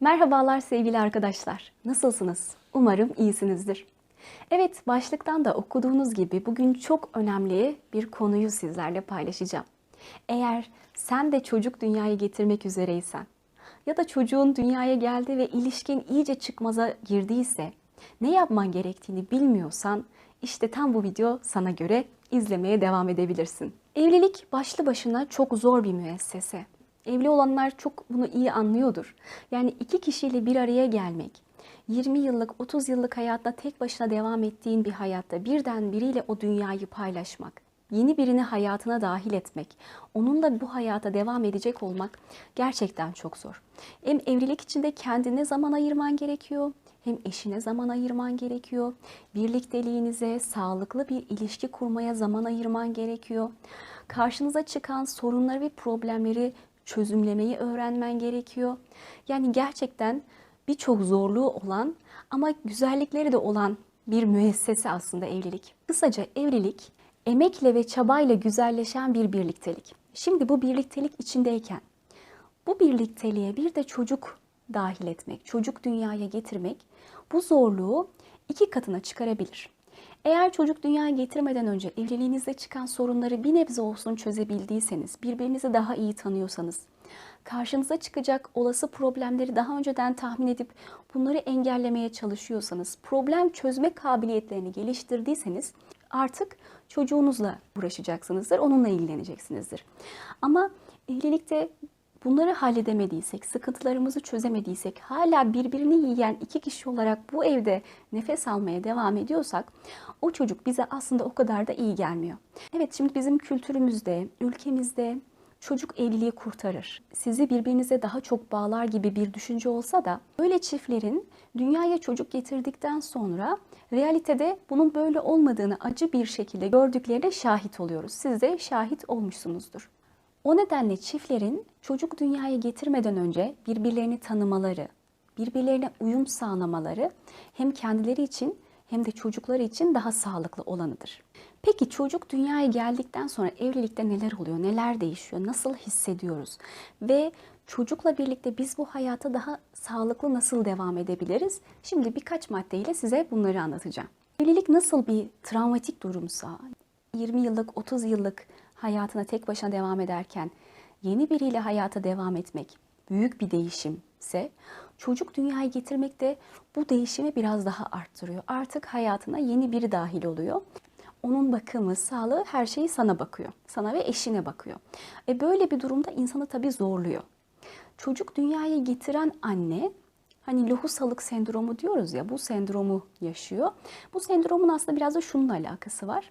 Merhabalar sevgili arkadaşlar. Nasılsınız? Umarım iyisinizdir. Evet, başlıktan da okuduğunuz gibi bugün çok önemli bir konuyu sizlerle paylaşacağım. Eğer sen de çocuk dünyaya getirmek üzereysen ya da çocuğun dünyaya geldi ve ilişkin iyice çıkmaza girdiyse ne yapman gerektiğini bilmiyorsan işte tam bu video sana göre izlemeye devam edebilirsin. Evlilik başlı başına çok zor bir müessese. Evli olanlar çok bunu iyi anlıyordur. Yani iki kişiyle bir araya gelmek, 20 yıllık, 30 yıllık hayatta tek başına devam ettiğin bir hayatta birden biriyle o dünyayı paylaşmak, yeni birini hayatına dahil etmek, onunla bu hayata devam edecek olmak gerçekten çok zor. Hem evlilik içinde kendine zaman ayırman gerekiyor, hem eşine zaman ayırman gerekiyor. Birlikteliğinize, sağlıklı bir ilişki kurmaya zaman ayırman gerekiyor. Karşınıza çıkan sorunları ve problemleri çözümlemeyi öğrenmen gerekiyor. Yani gerçekten birçok zorluğu olan ama güzellikleri de olan bir müessese aslında evlilik. Kısaca evlilik emekle ve çabayla güzelleşen bir birliktelik. Şimdi bu birliktelik içindeyken bu birlikteliğe bir de çocuk dahil etmek, çocuk dünyaya getirmek bu zorluğu iki katına çıkarabilir. Eğer çocuk dünyaya getirmeden önce evliliğinizde çıkan sorunları bir nebze olsun çözebildiyseniz, birbirinizi daha iyi tanıyorsanız, karşınıza çıkacak olası problemleri daha önceden tahmin edip bunları engellemeye çalışıyorsanız, problem çözme kabiliyetlerini geliştirdiyseniz artık çocuğunuzla uğraşacaksınızdır, onunla ilgileneceksinizdir. Ama evlilikte bunları halledemediysek, sıkıntılarımızı çözemediysek, hala birbirini yiyen iki kişi olarak bu evde nefes almaya devam ediyorsak, o çocuk bize aslında o kadar da iyi gelmiyor. Evet şimdi bizim kültürümüzde, ülkemizde çocuk evliliği kurtarır. Sizi birbirinize daha çok bağlar gibi bir düşünce olsa da böyle çiftlerin dünyaya çocuk getirdikten sonra realitede bunun böyle olmadığını acı bir şekilde gördüklerine şahit oluyoruz. Siz de şahit olmuşsunuzdur. O nedenle çiftlerin çocuk dünyaya getirmeden önce birbirlerini tanımaları, birbirlerine uyum sağlamaları hem kendileri için hem de çocukları için daha sağlıklı olanıdır. Peki çocuk dünyaya geldikten sonra evlilikte neler oluyor, neler değişiyor, nasıl hissediyoruz ve çocukla birlikte biz bu hayata daha sağlıklı nasıl devam edebiliriz? Şimdi birkaç maddeyle size bunları anlatacağım. Evlilik nasıl bir travmatik durumsa, 20 yıllık, 30 yıllık hayatına tek başına devam ederken yeni biriyle hayata devam etmek büyük bir değişimse çocuk dünyaya getirmek de bu değişimi biraz daha arttırıyor. Artık hayatına yeni biri dahil oluyor. Onun bakımı, sağlığı her şeyi sana bakıyor. Sana ve eşine bakıyor. E böyle bir durumda insanı tabii zorluyor. Çocuk dünyaya getiren anne hani lohusalık sendromu diyoruz ya bu sendromu yaşıyor. Bu sendromun aslında biraz da şununla alakası var.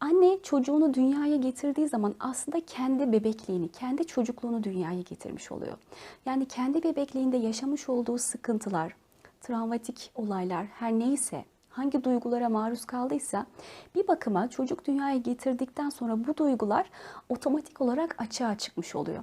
Anne çocuğunu dünyaya getirdiği zaman aslında kendi bebekliğini, kendi çocukluğunu dünyaya getirmiş oluyor. Yani kendi bebekliğinde yaşamış olduğu sıkıntılar, travmatik olaylar her neyse, hangi duygulara maruz kaldıysa bir bakıma çocuk dünyaya getirdikten sonra bu duygular otomatik olarak açığa çıkmış oluyor.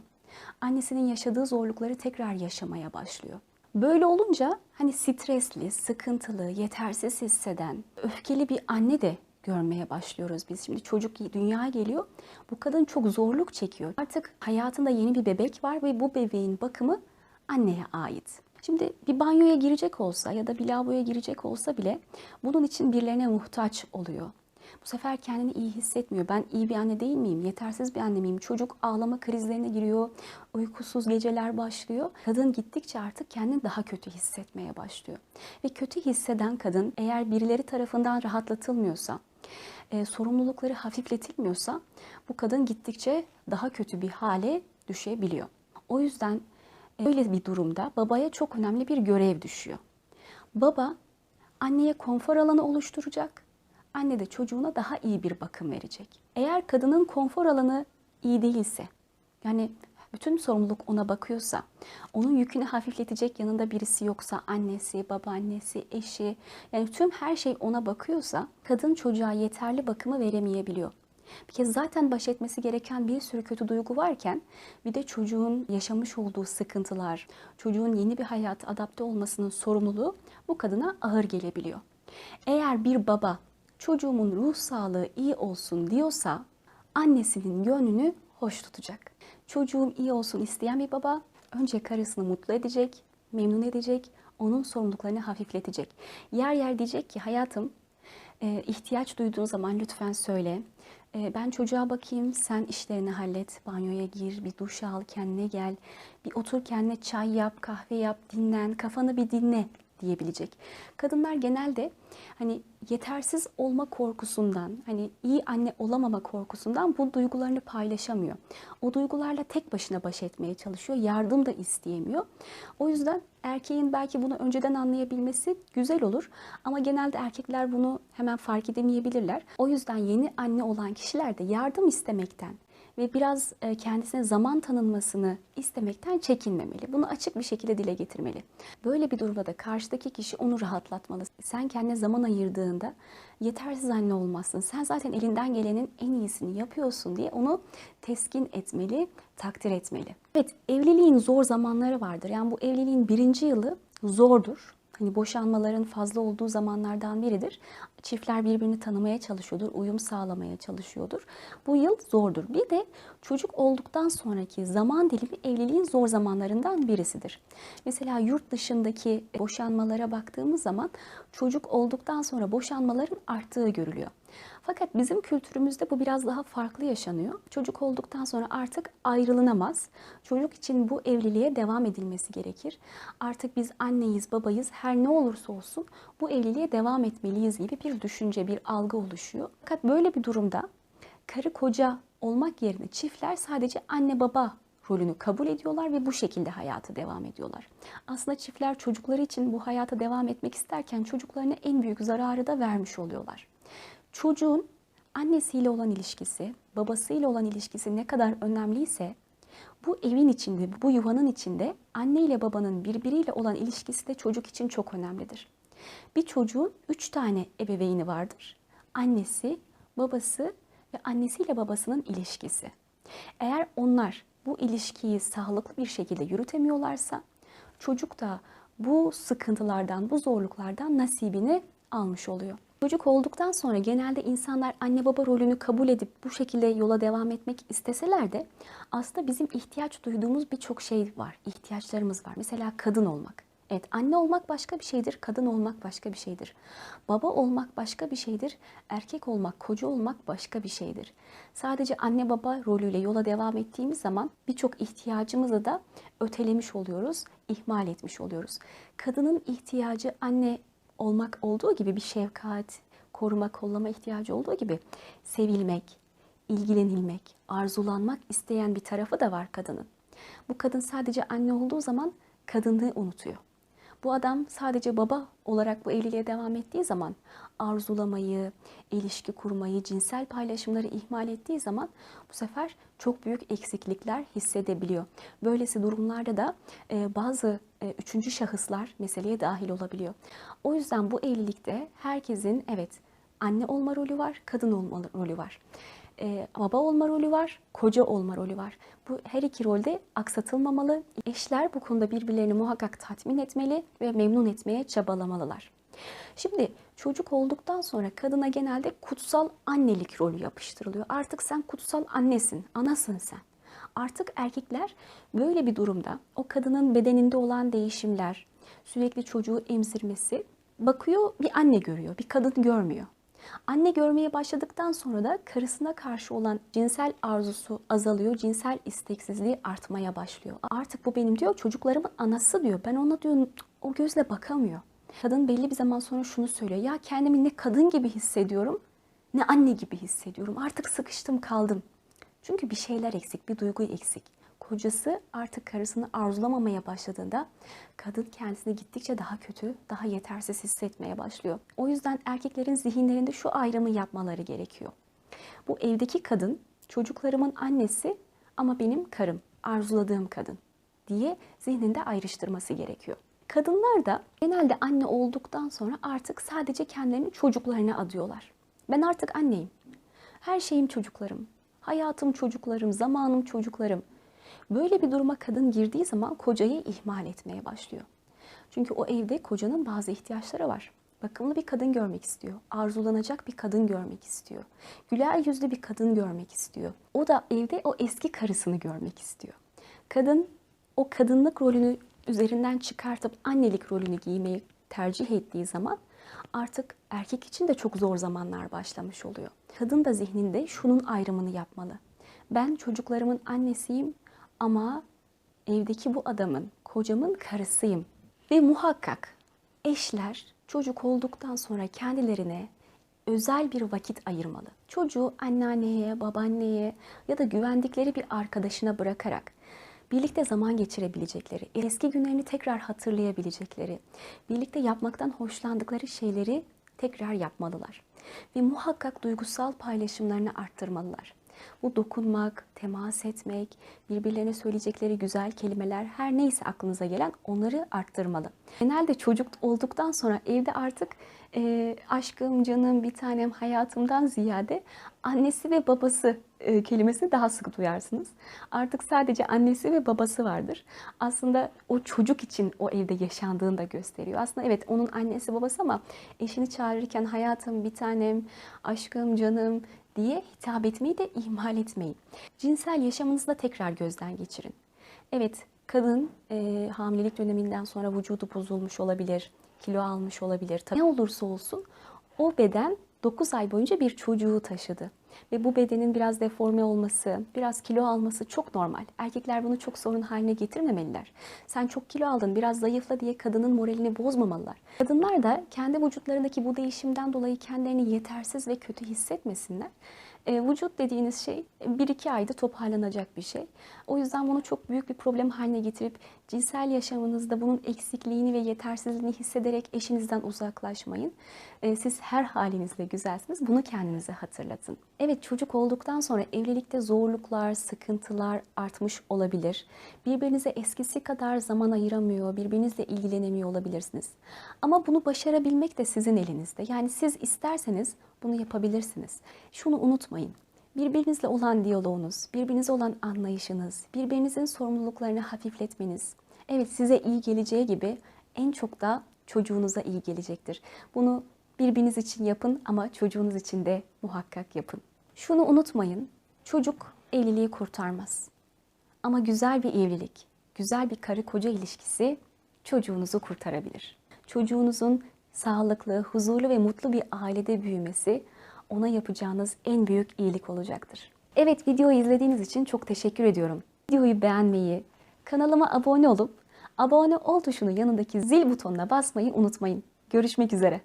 Annesinin yaşadığı zorlukları tekrar yaşamaya başlıyor. Böyle olunca hani stresli, sıkıntılı, yetersiz hisseden, öfkeli bir anne de görmeye başlıyoruz biz. Şimdi çocuk dünyaya geliyor. Bu kadın çok zorluk çekiyor. Artık hayatında yeni bir bebek var ve bu bebeğin bakımı anneye ait. Şimdi bir banyoya girecek olsa ya da bir lavaboya girecek olsa bile bunun için birilerine muhtaç oluyor. Bu sefer kendini iyi hissetmiyor. Ben iyi bir anne değil miyim? Yetersiz bir anne miyim? Çocuk ağlama krizlerine giriyor. Uykusuz geceler başlıyor. Kadın gittikçe artık kendini daha kötü hissetmeye başlıyor. Ve kötü hisseden kadın eğer birileri tarafından rahatlatılmıyorsa, e, sorumlulukları hafifletilmiyorsa bu kadın gittikçe daha kötü bir hale düşebiliyor. O yüzden e, öyle bir durumda babaya çok önemli bir görev düşüyor. Baba anneye konfor alanı oluşturacak. Anne de çocuğuna daha iyi bir bakım verecek. Eğer kadının konfor alanı iyi değilse, yani bütün sorumluluk ona bakıyorsa, onun yükünü hafifletecek yanında birisi yoksa annesi, babaannesi, eşi yani tüm her şey ona bakıyorsa kadın çocuğa yeterli bakımı veremeyebiliyor. Bir kez zaten baş etmesi gereken bir sürü kötü duygu varken bir de çocuğun yaşamış olduğu sıkıntılar, çocuğun yeni bir hayata adapte olmasının sorumluluğu bu kadına ağır gelebiliyor. Eğer bir baba çocuğumun ruh sağlığı iyi olsun diyorsa annesinin gönlünü hoş tutacak. Çocuğum iyi olsun isteyen bir baba önce karısını mutlu edecek, memnun edecek, onun sorumluluklarını hafifletecek. Yer yer diyecek ki hayatım e, ihtiyaç duyduğun zaman lütfen söyle. E, ben çocuğa bakayım, sen işlerini hallet, banyoya gir, bir duş al, kendine gel, bir otur kendine çay yap, kahve yap, dinlen, kafanı bir dinle diyebilecek. Kadınlar genelde hani yetersiz olma korkusundan, hani iyi anne olamama korkusundan bu duygularını paylaşamıyor. O duygularla tek başına baş etmeye çalışıyor, yardım da isteyemiyor. O yüzden erkeğin belki bunu önceden anlayabilmesi güzel olur ama genelde erkekler bunu hemen fark edemeyebilirler. O yüzden yeni anne olan kişiler de yardım istemekten ve biraz e, kendisine zaman tanınmasını istemekten çekinmemeli. Bunu açık bir şekilde dile getirmeli. Böyle bir durumda da karşıdaki kişi onu rahatlatmalı. Sen kendine zaman ayırdığında yetersiz anne olmazsın. Sen zaten elinden gelenin en iyisini yapıyorsun diye onu teskin etmeli, takdir etmeli. Evet, evliliğin zor zamanları vardır. Yani bu evliliğin birinci yılı zordur. Hani boşanmaların fazla olduğu zamanlardan biridir. Çiftler birbirini tanımaya çalışıyordur, uyum sağlamaya çalışıyordur. Bu yıl zordur. Bir de çocuk olduktan sonraki zaman dilimi evliliğin zor zamanlarından birisidir. Mesela yurt dışındaki boşanmalara baktığımız zaman çocuk olduktan sonra boşanmaların arttığı görülüyor. Fakat bizim kültürümüzde bu biraz daha farklı yaşanıyor. Çocuk olduktan sonra artık ayrılınamaz. Çocuk için bu evliliğe devam edilmesi gerekir. Artık biz anneyiz, babayız, her ne olursa olsun bu evliliğe devam etmeliyiz gibi bir düşünce, bir algı oluşuyor. Fakat böyle bir durumda karı koca olmak yerine çiftler sadece anne baba rolünü kabul ediyorlar ve bu şekilde hayata devam ediyorlar. Aslında çiftler çocukları için bu hayata devam etmek isterken çocuklarına en büyük zararı da vermiş oluyorlar. Çocuğun annesiyle olan ilişkisi, babasıyla olan ilişkisi ne kadar önemliyse bu evin içinde, bu yuvanın içinde anne ile babanın birbiriyle olan ilişkisi de çocuk için çok önemlidir. Bir çocuğun üç tane ebeveyni vardır. Annesi, babası ve annesiyle babasının ilişkisi. Eğer onlar bu ilişkiyi sağlıklı bir şekilde yürütemiyorlarsa çocuk da bu sıkıntılardan, bu zorluklardan nasibini almış oluyor. Çocuk olduktan sonra genelde insanlar anne baba rolünü kabul edip bu şekilde yola devam etmek isteseler de aslında bizim ihtiyaç duyduğumuz birçok şey var, ihtiyaçlarımız var. Mesela kadın olmak. Evet anne olmak başka bir şeydir, kadın olmak başka bir şeydir. Baba olmak başka bir şeydir, erkek olmak, koca olmak başka bir şeydir. Sadece anne baba rolüyle yola devam ettiğimiz zaman birçok ihtiyacımızı da ötelemiş oluyoruz, ihmal etmiş oluyoruz. Kadının ihtiyacı anne olmak olduğu gibi bir şefkat, koruma, kollama ihtiyacı olduğu gibi sevilmek, ilgilenilmek, arzulanmak isteyen bir tarafı da var kadının. Bu kadın sadece anne olduğu zaman kadınlığı unutuyor. Bu adam sadece baba olarak bu evliliğe devam ettiği zaman arzulamayı, ilişki kurmayı, cinsel paylaşımları ihmal ettiği zaman bu sefer çok büyük eksiklikler hissedebiliyor. Böylesi durumlarda da e, bazı e, üçüncü şahıslar meseleye dahil olabiliyor. O yüzden bu evlilikte herkesin evet anne olma rolü var, kadın olma rolü var e, baba olma rolü var, koca olma rolü var. Bu her iki rolde aksatılmamalı. Eşler bu konuda birbirlerini muhakkak tatmin etmeli ve memnun etmeye çabalamalılar. Şimdi çocuk olduktan sonra kadına genelde kutsal annelik rolü yapıştırılıyor. Artık sen kutsal annesin, anasın sen. Artık erkekler böyle bir durumda o kadının bedeninde olan değişimler, sürekli çocuğu emzirmesi bakıyor bir anne görüyor, bir kadın görmüyor. Anne görmeye başladıktan sonra da karısına karşı olan cinsel arzusu azalıyor, cinsel isteksizliği artmaya başlıyor. Artık bu benim diyor çocuklarımın anası diyor. Ben ona diyor o gözle bakamıyor. Kadın belli bir zaman sonra şunu söylüyor. Ya kendimi ne kadın gibi hissediyorum ne anne gibi hissediyorum. Artık sıkıştım kaldım. Çünkü bir şeyler eksik, bir duygu eksik kocası artık karısını arzulamamaya başladığında kadın kendisini gittikçe daha kötü, daha yetersiz hissetmeye başlıyor. O yüzden erkeklerin zihinlerinde şu ayrımı yapmaları gerekiyor. Bu evdeki kadın çocuklarımın annesi ama benim karım, arzuladığım kadın diye zihninde ayrıştırması gerekiyor. Kadınlar da genelde anne olduktan sonra artık sadece kendilerini çocuklarına adıyorlar. Ben artık anneyim. Her şeyim çocuklarım. Hayatım çocuklarım, zamanım çocuklarım. Böyle bir duruma kadın girdiği zaman kocayı ihmal etmeye başlıyor. Çünkü o evde kocanın bazı ihtiyaçları var. Bakımlı bir kadın görmek istiyor. Arzulanacak bir kadın görmek istiyor. Güler yüzlü bir kadın görmek istiyor. O da evde o eski karısını görmek istiyor. Kadın o kadınlık rolünü üzerinden çıkartıp annelik rolünü giymeyi tercih ettiği zaman artık erkek için de çok zor zamanlar başlamış oluyor. Kadın da zihninde şunun ayrımını yapmalı. Ben çocuklarımın annesiyim ama evdeki bu adamın, kocamın karısıyım. Ve muhakkak eşler çocuk olduktan sonra kendilerine özel bir vakit ayırmalı. Çocuğu anneanneye, babaanneye ya da güvendikleri bir arkadaşına bırakarak birlikte zaman geçirebilecekleri, eski günlerini tekrar hatırlayabilecekleri, birlikte yapmaktan hoşlandıkları şeyleri tekrar yapmalılar. Ve muhakkak duygusal paylaşımlarını arttırmalılar. Bu dokunmak, temas etmek, birbirlerine söyleyecekleri güzel kelimeler her neyse aklınıza gelen onları arttırmalı. Genelde çocuk olduktan sonra evde artık e, aşkım, canım, bir tanem, hayatımdan ziyade annesi ve babası e, kelimesini daha sık duyarsınız. Artık sadece annesi ve babası vardır. Aslında o çocuk için o evde yaşandığını da gösteriyor. Aslında evet onun annesi babası ama eşini çağırırken hayatım, bir tanem, aşkım, canım diye hitap etmeyi de ihmal etmeyin. Cinsel yaşamınızı da tekrar gözden geçirin. Evet, kadın e, hamilelik döneminden sonra vücudu bozulmuş olabilir, kilo almış olabilir. Tabii ne olursa olsun o beden 9 ay boyunca bir çocuğu taşıdı. Ve bu bedenin biraz deforme olması, biraz kilo alması çok normal. Erkekler bunu çok sorun haline getirmemeliler. Sen çok kilo aldın, biraz zayıfla diye kadının moralini bozmamalılar. Kadınlar da kendi vücutlarındaki bu değişimden dolayı kendilerini yetersiz ve kötü hissetmesinler. E, vücut dediğiniz şey 1-2 ayda toparlanacak bir şey. O yüzden bunu çok büyük bir problem haline getirip cinsel yaşamınızda bunun eksikliğini ve yetersizliğini hissederek eşinizden uzaklaşmayın. E, siz her halinizle güzelsiniz. Bunu kendinize hatırlatın. Evet çocuk olduktan sonra evlilikte zorluklar, sıkıntılar artmış olabilir. Birbirinize eskisi kadar zaman ayıramıyor, birbirinizle ilgilenemiyor olabilirsiniz. Ama bunu başarabilmek de sizin elinizde. Yani siz isterseniz bunu yapabilirsiniz. Şunu unutmayın. Birbirinizle olan diyaloğunuz, birbirinize olan anlayışınız, birbirinizin sorumluluklarını hafifletmeniz, evet size iyi geleceği gibi en çok da çocuğunuza iyi gelecektir. Bunu birbiriniz için yapın ama çocuğunuz için de muhakkak yapın. Şunu unutmayın, çocuk evliliği kurtarmaz. Ama güzel bir evlilik, güzel bir karı koca ilişkisi çocuğunuzu kurtarabilir. Çocuğunuzun sağlıklı, huzurlu ve mutlu bir ailede büyümesi ona yapacağınız en büyük iyilik olacaktır. Evet videoyu izlediğiniz için çok teşekkür ediyorum. Videoyu beğenmeyi, kanalıma abone olup abone ol tuşunu yanındaki zil butonuna basmayı unutmayın. Görüşmek üzere.